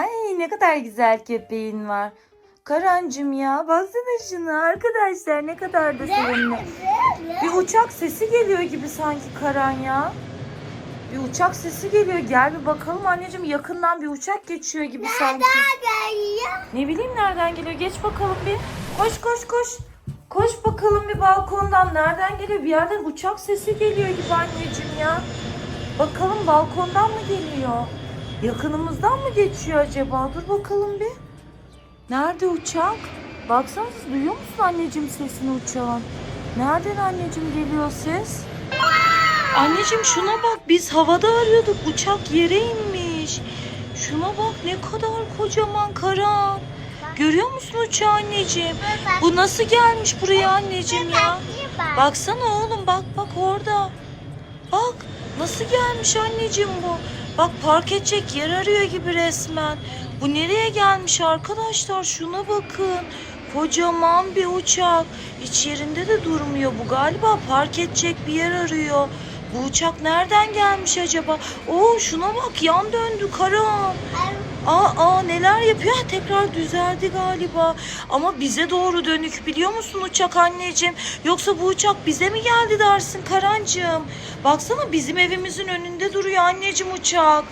Ay ne kadar güzel köpeğin var. Karancım ya baksana şuna arkadaşlar ne kadar da sevimli. Bir uçak sesi geliyor gibi sanki Karan ya. Bir uçak sesi geliyor. Gel bir bakalım anneciğim yakından bir uçak geçiyor gibi sanki. Ne bileyim nereden geliyor. Geç bakalım bir. Koş koş koş. Koş bakalım bir balkondan. Nereden geliyor? Bir yerden uçak sesi geliyor gibi anneciğim ya. Bakalım balkondan mı geliyor? Yakınımızdan mı geçiyor acaba? Dur bakalım bir. Nerede uçak? Baksana siz duyuyor musun anneciğim sesini uçağın? Nereden anneciğim geliyor ses? Anneciğim şuna bak biz havada arıyorduk uçak yere inmiş. Şuna bak ne kadar kocaman Karan. Görüyor musun uçağı anneciğim? Bu nasıl gelmiş buraya anneciğim ya? Baksana oğlum bak bak orada. Bak nasıl gelmiş anneciğim bu? Bak park edecek yer arıyor gibi resmen. Bu nereye gelmiş arkadaşlar? Şuna bakın. Kocaman bir uçak. Hiç yerinde de durmuyor bu galiba park edecek bir yer arıyor. Bu uçak nereden gelmiş acaba? Oo şuna bak yan döndü Karan. Aa, aa neler yapıyor? Tekrar düzeldi galiba. Ama bize doğru dönük biliyor musun uçak anneciğim? Yoksa bu uçak bize mi geldi dersin Karancığım? Baksana bizim evimizin önünde duruyor anneciğim uçak.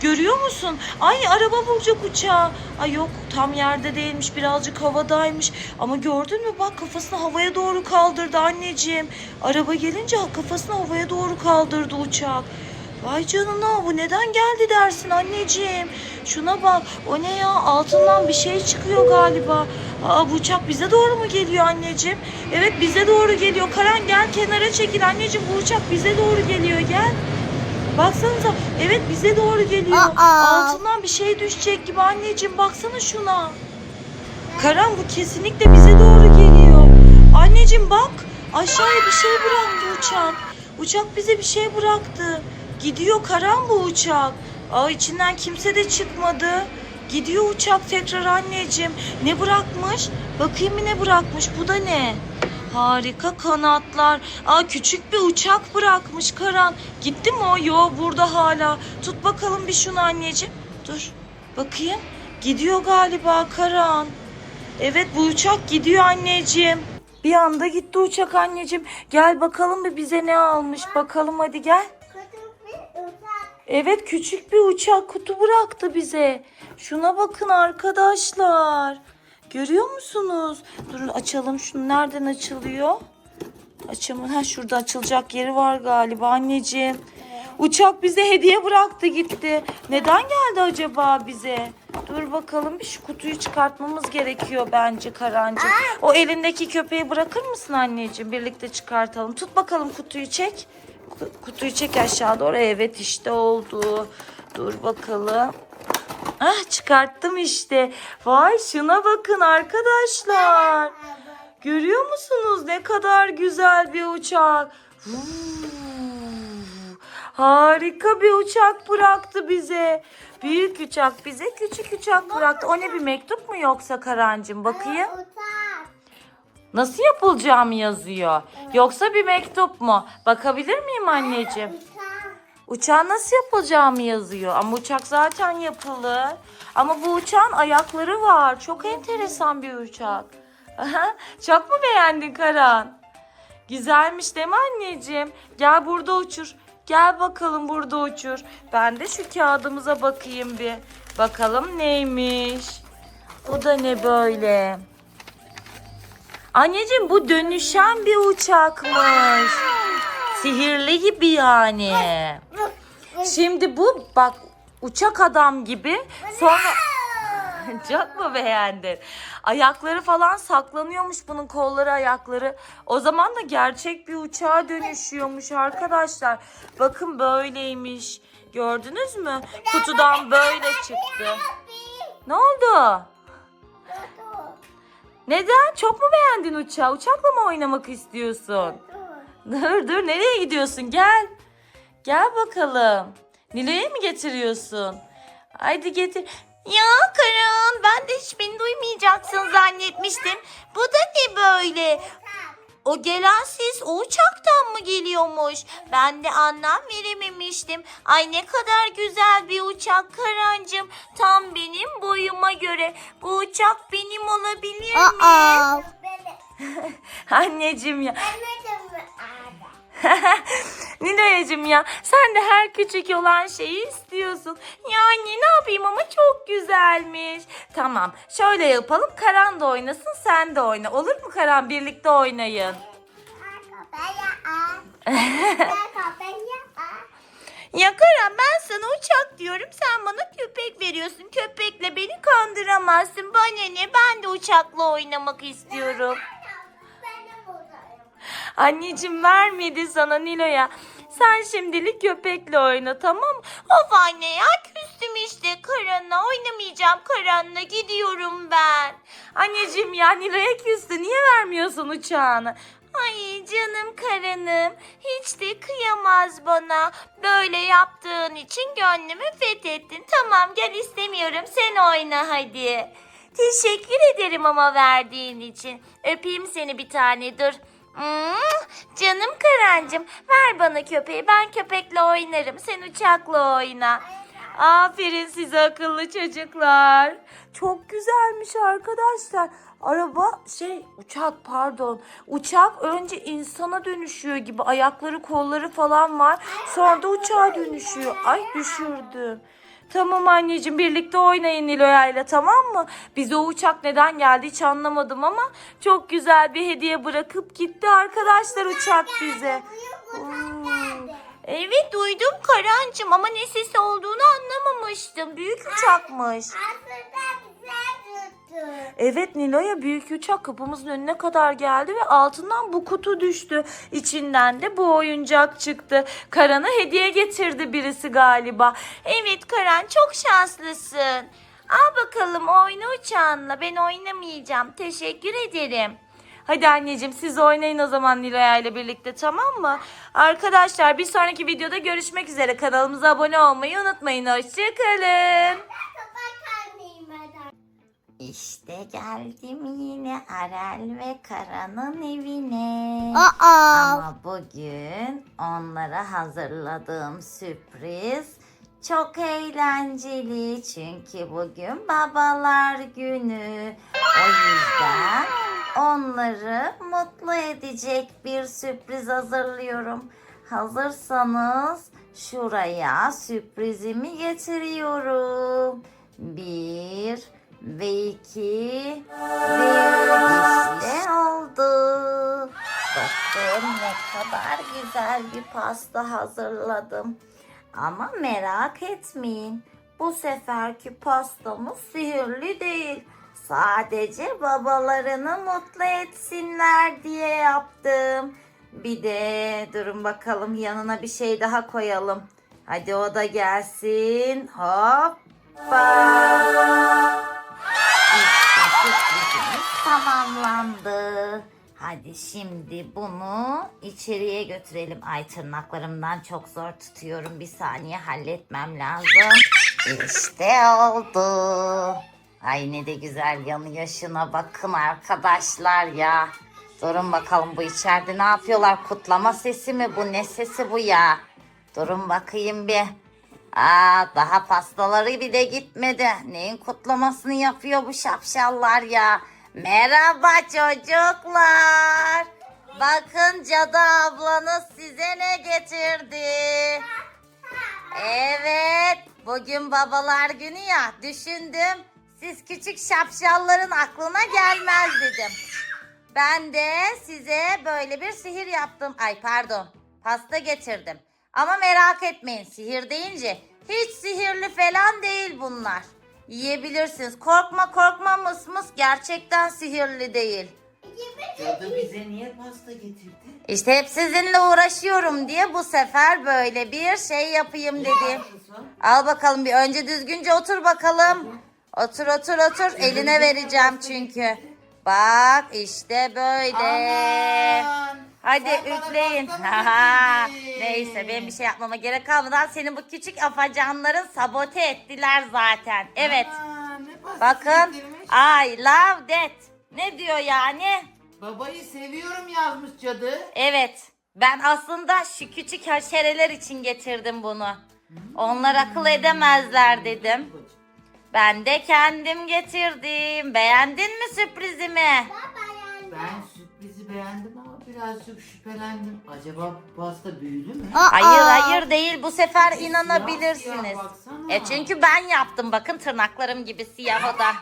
Görüyor musun? Ay araba bulacak uçağı. Ay yok tam yerde değilmiş birazcık havadaymış. Ama gördün mü bak kafasını havaya doğru kaldırdı anneciğim. Araba gelince kafasını havaya doğru kaldırdı uçak. Vay canına bu neden geldi dersin anneciğim. Şuna bak o ne ya altından bir şey çıkıyor galiba. Aa bu uçak bize doğru mu geliyor anneciğim? Evet bize doğru geliyor. Karan gel kenara çekil anneciğim bu uçak bize doğru geliyor gel. Baksanıza evet bize doğru geliyor. Aa. Altından bir şey düşecek gibi anneciğim baksana şuna. Karan bu kesinlikle bize doğru geliyor. Anneciğim bak aşağıya bir şey bıraktı uçak. Uçak bize bir şey bıraktı. Gidiyor Karan bu uçak. Aa içinden kimse de çıkmadı. Gidiyor uçak tekrar anneciğim. Ne bırakmış? Bakayım ne bırakmış. Bu da ne? Harika kanatlar. Aa küçük bir uçak bırakmış Karan. Gitti mi o? Yo burada hala. Tut bakalım bir şunu anneciğim. Dur. Bakayım. Gidiyor galiba Karan. Evet bu uçak gidiyor anneciğim. Bir anda gitti uçak anneciğim. Gel bakalım bir bize ne almış. Bakalım hadi gel. Evet küçük bir uçak kutu bıraktı bize. Şuna bakın arkadaşlar. Görüyor musunuz? Durun açalım şunu. Nereden açılıyor? Açamam. Ha şurada açılacak yeri var galiba anneciğim. Uçak bize hediye bıraktı gitti. Neden geldi acaba bize? Dur bakalım bir şu kutuyu çıkartmamız gerekiyor bence Karancığım. O elindeki köpeği bırakır mısın anneciğim? Birlikte çıkartalım. Tut bakalım kutuyu çek. Ku- Kutuyu çek aşağı doğru. Evet işte oldu. Dur bakalım. Ah çıkarttım işte. Vay şuna bakın arkadaşlar. Görüyor musunuz ne kadar güzel bir uçak. Harika bir uçak bıraktı bize. Büyük uçak bize küçük uçak bıraktı. O ne bir mektup mu yoksa Karancığım bakayım. Nasıl yapılacağımı yazıyor. Yoksa bir mektup mu? Bakabilir miyim anneciğim? Uçağın nasıl yapılacağımı yazıyor. Ama uçak zaten yapılır. Ama bu uçağın ayakları var. Çok enteresan bir uçak. Çok mu beğendin Karan? Güzelmiş değil mi anneciğim? Gel burada uçur. Gel bakalım burada uçur. Ben de şu kağıdımıza bakayım bir. Bakalım neymiş. Bu da ne böyle? Anneciğim bu dönüşen bir uçakmış. Sihirli gibi yani. Şimdi bu bak uçak adam gibi sonra çok mu beğendin? Ayakları falan saklanıyormuş bunun kolları ayakları. O zaman da gerçek bir uçağa dönüşüyormuş arkadaşlar. Bakın böyleymiş. Gördünüz mü? Kutudan böyle çıktı. Ne oldu? Neden? Çok mu beğendin uçağı? Uçakla mı oynamak istiyorsun? Dur dur nereye gidiyorsun? Gel. Gel bakalım. Nilo'yu mi getiriyorsun? Haydi getir. Ya Karan ben de hiç beni duymayacaksın zannetmiştim. Bu da ne böyle? O gelen ses o uçaktan mı geliyormuş? Ben de anlam verememiştim. Ay ne kadar güzel bir uçak Karancığım. Tam benim anladığıma göre bu uçak benim olabilir mi? Aa. Anneciğim ya. Niloyacığım ya sen de her küçük olan şeyi istiyorsun. Yani ne yapayım ama çok güzelmiş. Tamam şöyle yapalım Karan da oynasın sen de oyna. Olur mu Karan birlikte oynayın. Ya Karan ben sana uçak diyorum sen bana köpek veriyorsun. Köpekle beni kandıramazsın. Bana ne ben de uçakla oynamak istiyorum. Anneciğim vermedi sana Nilo'ya. Sen şimdilik köpekle oyna tamam? Of anne ya küstüm işte Karan'la oynamayacağım Karan'la gidiyorum ben. Anneciğim ya Nilo'ya küstü niye vermiyorsun uçağını? Ay canım Karan'ım hiç de kıyamaz bana. Böyle yaptığın için gönlümü fethettin. Tamam gel istemiyorum sen oyna hadi. Teşekkür ederim ama verdiğin için. Öpeyim seni bir tane dur. Hmm, canım Karancığım ver bana köpeği ben köpekle oynarım sen uçakla oyna. Aferin size akıllı çocuklar. Çok güzelmiş arkadaşlar. Araba şey uçak pardon. Uçak önce insana dönüşüyor gibi ayakları kolları falan var. Sonra da uçağa dönüşüyor. Ay düşürdüm. Tamam anneciğim birlikte oynayın Nilo'ya ile tamam mı? Bize o uçak neden geldi hiç anlamadım ama çok güzel bir hediye bırakıp gitti arkadaşlar uçak bize. Oo. Evet duydum Karancığım ama ne sesi olduğunu anlamamıştım. Büyük uçakmış. Evet Nilo'ya büyük uçak kapımızın önüne kadar geldi ve altından bu kutu düştü. İçinden de bu oyuncak çıktı. Karan'a hediye getirdi birisi galiba. Evet Karan çok şanslısın. Al bakalım oyna uçağınla. Ben oynamayacağım. Teşekkür ederim. Hadi anneciğim siz oynayın o zaman Nilo'ya ile birlikte tamam mı? Arkadaşlar bir sonraki videoda görüşmek üzere. Kanalımıza abone olmayı unutmayın. Hoşçakalın. İşte geldim yine Arel ve Karan'ın evine. Aa. Ama bugün onlara hazırladığım sürpriz çok eğlenceli. Çünkü bugün babalar günü. O yüzden onları mutlu edecek bir sürpriz hazırlıyorum. Hazırsanız şuraya sürprizimi getiriyorum. Bir ve iki ve işte oldu. Bakın ne kadar güzel bir pasta hazırladım. Ama merak etmeyin. Bu seferki pastamız sihirli değil. Sadece babalarını mutlu etsinler diye yaptım. Bir de durun bakalım yanına bir şey daha koyalım. Hadi o da gelsin. Hoppa. Tamamlandı. Hadi şimdi bunu içeriye götürelim. Ay tırnaklarımdan çok zor tutuyorum. Bir saniye halletmem lazım. İşte oldu. Ay ne de güzel yanıyor şuna bakın arkadaşlar ya. Durun bakalım bu içeride ne yapıyorlar? Kutlama sesi mi bu? Ne sesi bu ya? Durun bakayım bir. Aa daha pastaları bile gitmedi. Neyin kutlamasını yapıyor bu şapşallar ya? Merhaba çocuklar. Bakın cadı ablanız size ne getirdi. Evet, bugün babalar günü ya. Düşündüm, siz küçük şapşalların aklına gelmez dedim. Ben de size böyle bir sihir yaptım. Ay pardon, pasta getirdim. Ama merak etmeyin, sihir deyince hiç sihirli falan değil bunlar. Yiyebilirsiniz. Korkma korkma mıs mıs gerçekten sihirli değil. Cadı bize niye pasta getirdi? İşte hep sizinle uğraşıyorum diye bu sefer böyle bir şey yapayım dedim. Al bakalım bir önce düzgünce otur bakalım. Otur otur otur eline vereceğim çünkü. Bak işte böyle. Aman! Hadi Sen bana üfleyin. Neyse benim bir şey yapmama gerek kalmadan senin bu küçük afacanların sabote ettiler zaten. Evet. Aa, ne Bakın. getirmiş? I love that. Ne diyor yani? Babayı seviyorum yazmış cadı. Evet. Ben aslında şu küçük haşereler için getirdim bunu. Onlar akıl edemezler dedim. Ben de kendim getirdim. Beğendin mi sürprizimi? Ben sürprizi beğendim ama birazcık şüphelendim. Acaba bu pasta büyülü mü? Hayır hayır değil bu sefer Siyah inanabilirsiniz. siyah, baksana. E çünkü ben yaptım bakın tırnaklarım gibi siyah o da.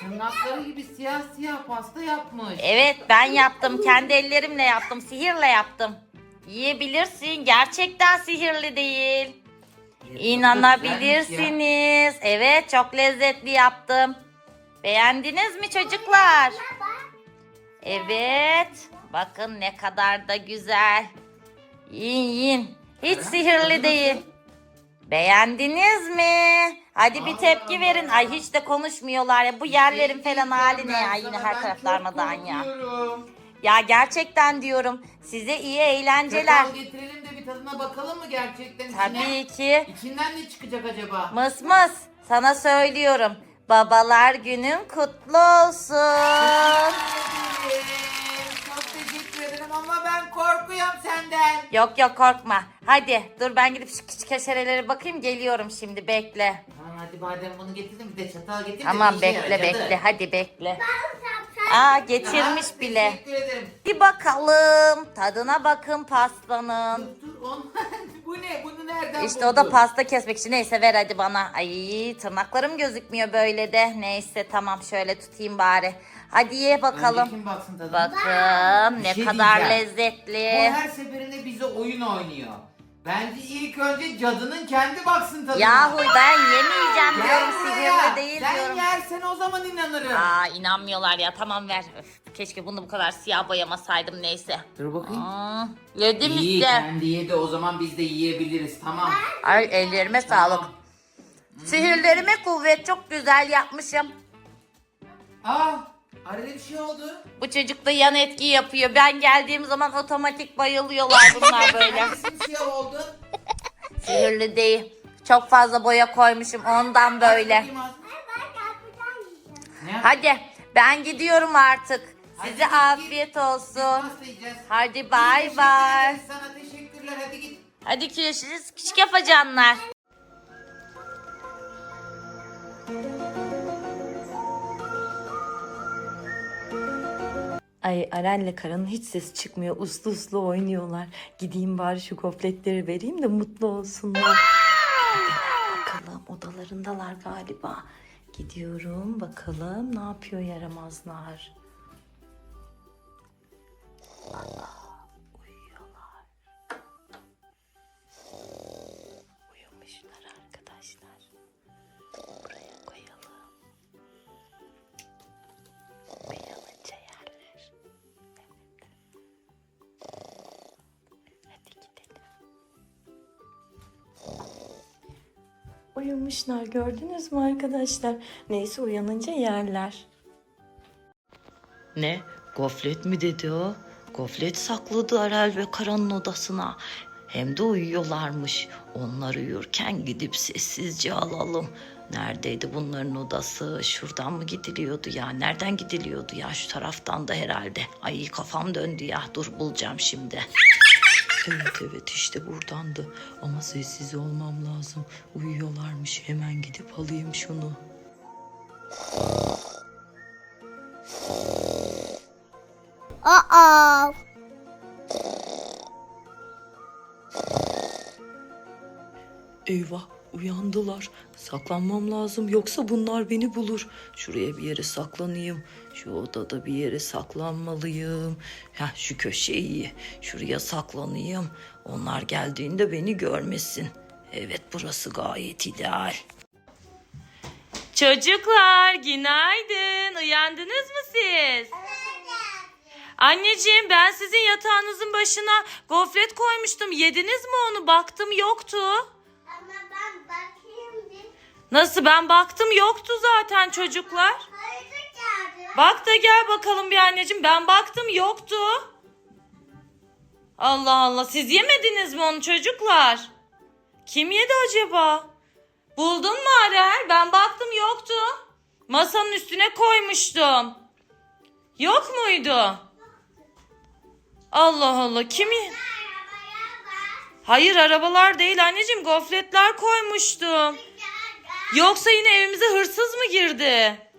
Tırnakları gibi siyah siyah pasta yapmış. Evet ben yaptım kendi ellerimle yaptım sihirle yaptım. Yiyebilirsin gerçekten sihirli değil. İnanabilirsiniz. Evet çok lezzetli yaptım. Beğendiniz mi çocuklar? Evet. Bakın ne kadar da güzel. Yiyin yiyin. Hiç sihirli değil. Beğendiniz mi? Hadi bir tepki verin. Ay hiç de konuşmuyorlar ya. Bu yerlerin falan hali ne ya? Yine her taraf darmadağın ya. Ya gerçekten diyorum. Size iyi eğlenceler. Çatal getirelim de bir tadına bakalım mı gerçekten içine? Tabii ki. İçinden ne çıkacak acaba? Mıs mıs sana söylüyorum. Babalar günün kutlu olsun. Çok teşekkür ederim ama ben korkuyorum senden. Yok yok korkma. Hadi dur ben gidip şu küçük keşerelere bakayım geliyorum şimdi bekle. Tamam hadi madem bunu getirdin bir de çatal getir de Tamam işe bekle bekle hadi bekle. Aa getirmiş Tamam, bile. Teşekkür ederim. Bir bakalım tadına bakın pastanın. Dur dur on... bu ne? Bunu nereden İşte o da buldun? pasta kesmek için. Neyse ver hadi bana. Ay tırnaklarım gözükmüyor böyle de. Neyse tamam şöyle tutayım bari. Hadi ye Önce bakalım. kim baksın tadına? Bakın Bir ne şey kadar diyeceğim. Bu lezzetli. her seferinde bize oyun oynuyor. Bence ilk önce cadının kendi baksın tadına. Yahu ben yemeyeceğim diyorum sihirli değil Sen diyorum. yersen o zaman inanırım. Aa inanmıyorlar ya tamam ver. Öf, keşke bunu bu kadar siyah boyamasaydım neyse. Dur bakayım. Aa, yedim İyi işte. kendi yedi o zaman biz de yiyebiliriz tamam. Ay ellerime sağlık. Sihirlerime kuvvet çok güzel yapmışım. Aa arada bir şey oldu. Bu çocuk da yan etki yapıyor. Ben geldiğim zaman otomatik bayılıyorlar bunlar böyle. Simsiyah oldu. Sihirli değil. Çok fazla boya koymuşum ondan böyle. Ne? Hadi ben gidiyorum artık. Hadi Size git, afiyet git. olsun. Pasta yiyeceğiz. Hadi bay Teşekkür bay. ederiz Sana teşekkürler hadi git. Hadi görüşürüz küçük yapacanlar. Ay Aren'le Karan'ın hiç ses çıkmıyor. Uslu uslu oynuyorlar. Gideyim bari şu gofletleri vereyim de mutlu olsunlar. Bakalım odalarındalar galiba. Gidiyorum bakalım ne yapıyor yaramazlar. Allah Uyumuşlar gördünüz mü arkadaşlar? Neyse uyanınca yerler. Ne? Goflet mi dedi o? Goflet sakladı Arel ve Karan'ın odasına. Hem de uyuyorlarmış. Onlar uyurken gidip sessizce alalım. Neredeydi bunların odası? Şuradan mı gidiliyordu ya? Nereden gidiliyordu ya? Şu taraftan da herhalde. Ay kafam döndü ya. Dur bulacağım şimdi. Evet evet işte buradandı. Ama sessiz olmam lazım. Uyuyorlarmış. Hemen gidip alayım şunu. Uh-oh. Eyvah uyandılar. Saklanmam lazım yoksa bunlar beni bulur. Şuraya bir yere saklanayım. Şu odada bir yere saklanmalıyım. Heh, şu köşe iyi. Şuraya saklanayım. Onlar geldiğinde beni görmesin. Evet burası gayet ideal. Çocuklar günaydın. Uyandınız mı siz? Anneciğim ben sizin yatağınızın başına gofret koymuştum. Yediniz mi onu? Baktım yoktu. Ama ben bakayım bir. Nasıl ben baktım yoktu zaten çocuklar. Bak da gel bakalım bir anneciğim. Ben baktım yoktu. Allah Allah siz yemediniz mi onu çocuklar? Kim yedi acaba? Buldun mu Arel? Ben baktım yoktu. Masanın üstüne koymuştum. Yok muydu? Allah Allah kim ye- Arabaya bak. Hayır arabalar değil anneciğim gofretler koymuştum. Yoksa yine evimize hırsız mı girdi?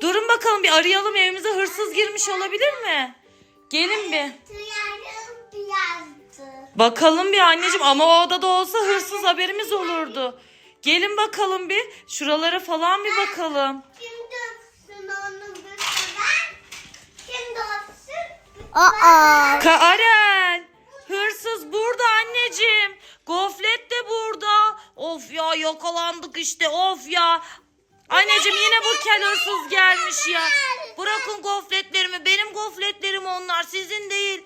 Durun bakalım bir arayalım evimize hırsız girmiş olabilir mi? Gelin bir. Bakalım bir anneciğim ama o odada olsa hırsız haberimiz olurdu. Gelin bakalım bir. Şuralara falan bir bakalım. Aa. Karen! Hırsız burada anneciğim. Goflet de burada. Of ya yakalandık işte of ya. Anneciğim yine bu kel hırsız gelmiş ya. Bırakın gofletlerimi. Benim gofletlerim onlar sizin değil.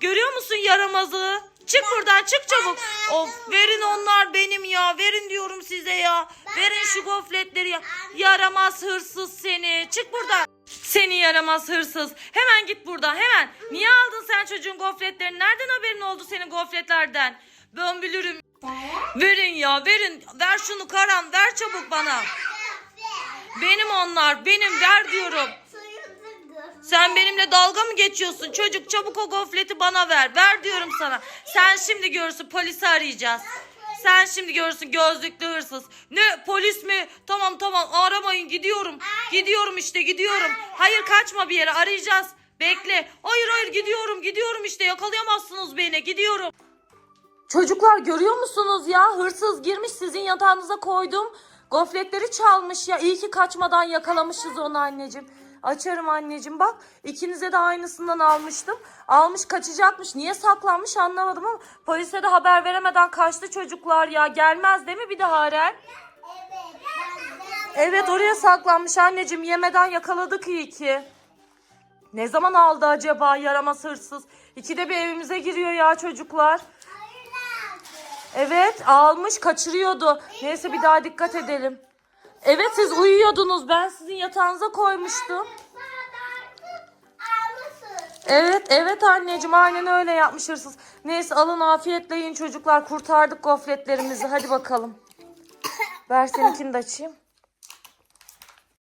Görüyor musun yaramazı? Çık buradan çık çabuk. Of verin onlar benim ya. Verin diyorum size ya. Verin şu gofletleri ya. Yaramaz hırsız seni. Çık buradan. Seni yaramaz hırsız. Hemen git buradan hemen. Niye aldın sen çocuğun gofletlerini? Nereden haberin oldu senin gofletlerden? Ben bilirim. Verin ya verin. Ver şunu Karan ver çabuk bana. Benim onlar benim ver diyorum. Sen benimle dalga mı geçiyorsun? Çocuk çabuk o gofleti bana ver. Ver diyorum sana. Sen şimdi görürsün polisi arayacağız. Sen şimdi görürsün gözlüklü hırsız. Ne polis mi? Tamam tamam aramayın gidiyorum. Gidiyorum işte gidiyorum. Hayır kaçma bir yere arayacağız. Bekle. Hayır hayır gidiyorum gidiyorum işte yakalayamazsınız beni gidiyorum. Çocuklar görüyor musunuz ya? Hırsız girmiş sizin yatağınıza koydum. Gofletleri çalmış ya. İyi ki kaçmadan yakalamışız onu anneciğim. Açarım anneciğim bak. ikinize de aynısından almıştım. Almış kaçacakmış. Niye saklanmış anlamadım ama polise de haber veremeden kaçtı çocuklar ya. Gelmez değil mi bir daha Haren? Evet oraya saklanmış anneciğim. Yemeden yakaladık iyi ki. Ne zaman aldı acaba yaramaz hırsız? İkide bir evimize giriyor ya çocuklar. Evet almış kaçırıyordu. Neyse bir daha dikkat edelim. Evet siz uyuyordunuz. Ben sizin yatağınıza koymuştum. Evet evet anneciğim aynen öyle yapmış hırsız. Neyse alın afiyetle yiyin çocuklar. Kurtardık gofletlerimizi. Hadi bakalım. Ver seninkini de açayım.